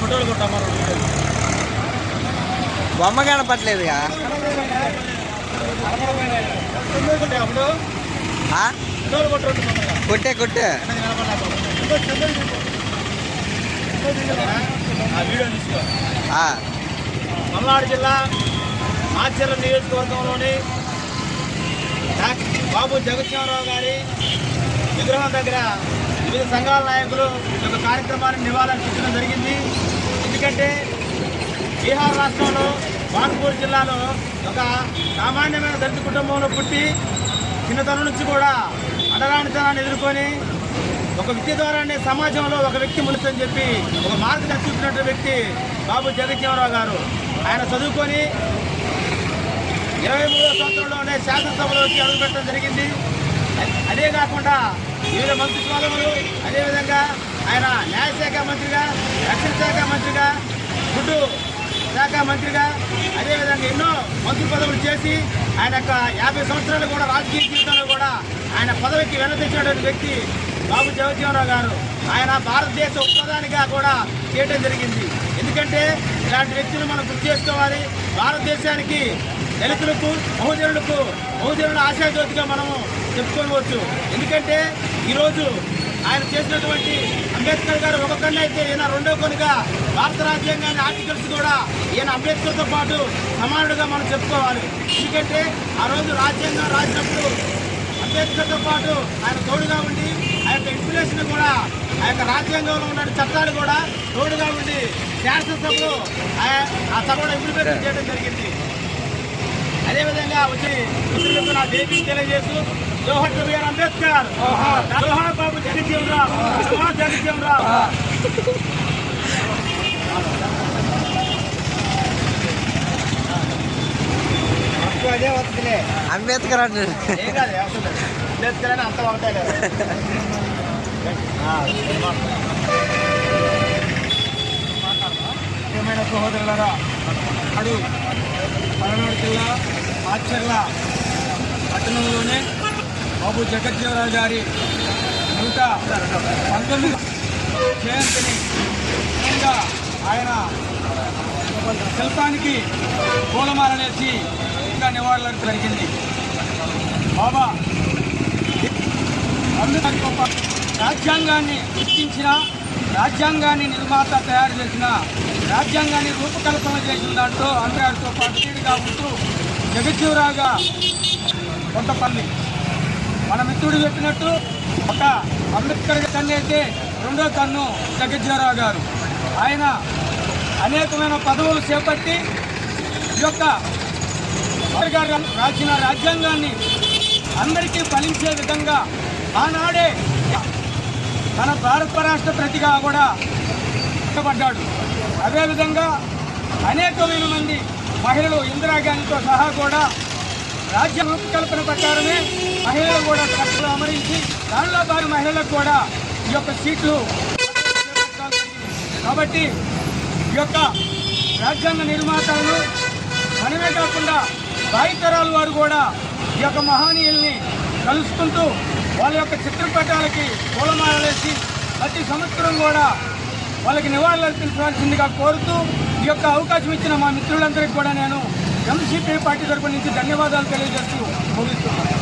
ఫోటోలు కొట్టామా బొమ్మ కనపట్లేదుగా కొట్టే కొట్టే పల్నాడు జిల్లా మాచర్ల నియోజకవర్గంలోని బాబు జగత్యామరావు గారి విగ్రహం దగ్గర వివిధ సంఘాల నాయకులు ఒక కార్యక్రమాన్ని నివాళులర్పించడం జరిగింది. ఎందుకంటే బీహార్ రాష్ట్రంలో బాన్పూర్ జిల్లాలో ఒక సామాన్యమైన దళిత కుటుంబంలో పుట్టి చిన్నతనం నుంచి కూడా అడరానితనాన్ని ఎదుర్కొని ఒక విద్య ద్వారానే సమాజంలో ఒక వ్యక్తి ముందుని చెప్పి ఒక మార్గదర్శి చూపినటువంటి వ్యక్తి బాబు జగజ్జీవనరావు గారు. ఆయన చదువుకొని ఇరవై మూడో సంవత్సరంలోనే శాసనసభలోకి అడుగుపెట్టడం జరిగింది. అదే కాకుండా వివిధ మంత్రిత్వాలు అదేవిధంగా ఆయన న్యాయశాఖ మంత్రిగా రక్షణ శాఖ మంత్రిగా ఫుడ్ శాఖ మంత్రిగా అదేవిధంగా ఎన్నో మంత్రి పదవులు చేసి ఆయన యొక్క యాభై సంవత్సరాలు కూడా రాజకీయ జీవితంలో కూడా ఆయన పదవికి వెనదించినటువంటి వ్యక్తి బాబు జగజ్జీవనరావు గారు. ఆయన భారతదేశ ఉపప్రధానిగా కూడా చేయడం జరిగింది. ఎందుకంటే ఇలాంటి వ్యక్తులు మనం గుర్తు చేసుకోవాలి. భారతదేశానికి దళితులకు బహుజనులకు బహుజనుల ఆశాజ్యోతిగా మనము చెప్పుకోవచ్చు. ఎందుకంటే ఈరోజు ఆయన చేసినటువంటి అంబేద్కర్ గారు ఒక కన్ను అయితే ఈయన రెండో కొనుగా భారత రాజ్యాంగాన్ని ఆర్టికల్స్ కూడా ఈయన అంబేద్కర్తో పాటు సమానుడుగా మనం చెప్పుకోవాలి. ఎందుకంటే ఆ రోజు రాజ్యాంగం రాసినప్పుడు అంబేద్కర్తో పాటు ఆయన తోడుగా ఉండి ఆ యొక్క ఇన్ఫ్లేషన్ కూడా ఆ యొక్క రాజ్యాంగంలో ఉన్న చట్టాలు కూడా తోడుగా ఉండి శాసనసభలో ఆ- ఆ సభలో ఇంప్లిమెంట్ చేయడం జరిగింది. అదేవిధంగా వచ్చి నా దేవి తెలియజేస్తూ జోహర్ బిఆర్ అంబేద్కర్. జోహార్ బాబు జగజ్జీవన్ రామ్ జోహార్ జగజ్జీవన్ రామ్ అదే అంబేద్కర్ లేదు. అంబేద్కర్ అని అంత ఒకటే కదా. ప్రియమైన సహోదరులరా అడు పల్నాడు జిల్లా ఆచర్ల పట్టణంలోనే బాబు జగజ్జీవరావు గారి నూట పంతొమ్మిది జయంతిని ఆయన శిల్పానికి పూలమాలనేసి ఇంకా నివాళులకు జరిగింది. బాబా అంబేద్కర్ గొప్ప రాజ్యాంగాన్ని సృష్టించిన రాజ్యాంగాన్ని నిర్మాత తయారు చేసిన రాజ్యాంగాన్ని రూపకల్పన చేసిన దాంట్లో అంబేద్కర్తో పాటు ఉంటూ జగజ్జీవరాగా కొంతపల్లి మన మిత్రుడు చెప్పినట్టు ఒక అంబేద్కర్ తన్ను అయితే రెండో తన్ను జగజ్జీవరావు గారు. ఆయన అనేకమైన పదవులు చేపట్టి ఈ యొక్క గారు రాసిన రాజ్యాంగాన్ని అందరికీ ఫలించే విధంగా ఆనాడే మన భారత రాష్ట్ర ప్రతిగా కూడా ఇష్టపడ్డాడు అదేవిధంగా అనేకమైన మంది మహిళలు ఇందిరాగాంధీతో సహా కూడా రాజ్య రూపకల్పన ప్రకారమే మహిళలు కూడా చట్టంలో అమరించి దానిలో భాగం మహిళలకు కూడా ఈ యొక్క సీట్లు కాబట్టి ఈ యొక్క రాజ్యాంగ నిర్మాతలను మనమే కాకుండా భావితరాల వారు కూడా ఈ యొక్క మహనీయుల్ని కలుసుకుంటూ వాళ్ళ యొక్క చిత్రపటాలకి పూలమాలలేసి ప్రతి సంవత్సరం కూడా వాళ్ళకి నివాళులు అర్పించవలసిందిగా కోరుతూ ఈ యొక్క అవకాశం ఇచ్చిన మా మిత్రులందరికీ కూడా నేను ఎంసీపీ పార్టీ తరపు నుంచి ధన్యవాదాలు తెలియజేస్తూ ముగిస్తున్నాను.